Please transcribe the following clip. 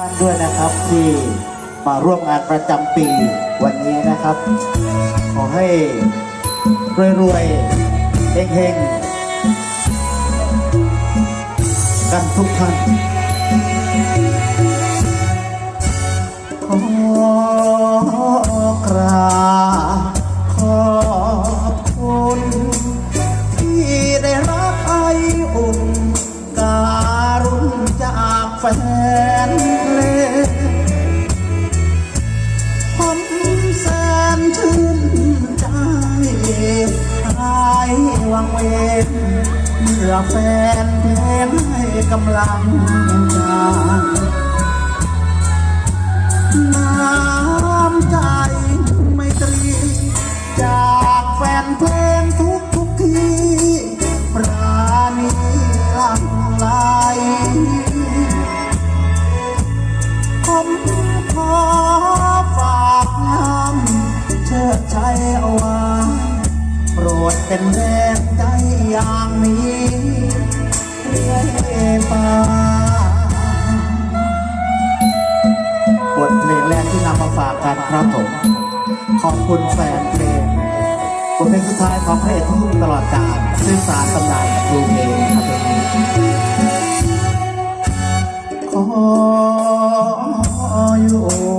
ท่านด้วยนะครับที่มาร่วมงานประจำปีวันนี้นะครับ ขอให้รวยๆเฮงๆกันทุกท่าน ฟนเพลงผมแสนชื่นใจหายวังเวงเมื่อแฟนเพลงให้กำลังใจ เป็นแรงใจอย่างนี้เรื่อยไปบทเพลงแรกที่นำมาฝากกันครับผม ขอบคุณแฟนเพลงบทเพลงสุดท้ายของพระเอกทุ่งตลอดกาลซึ่งสารตำนานครูเพลงครับเพลงขออยู่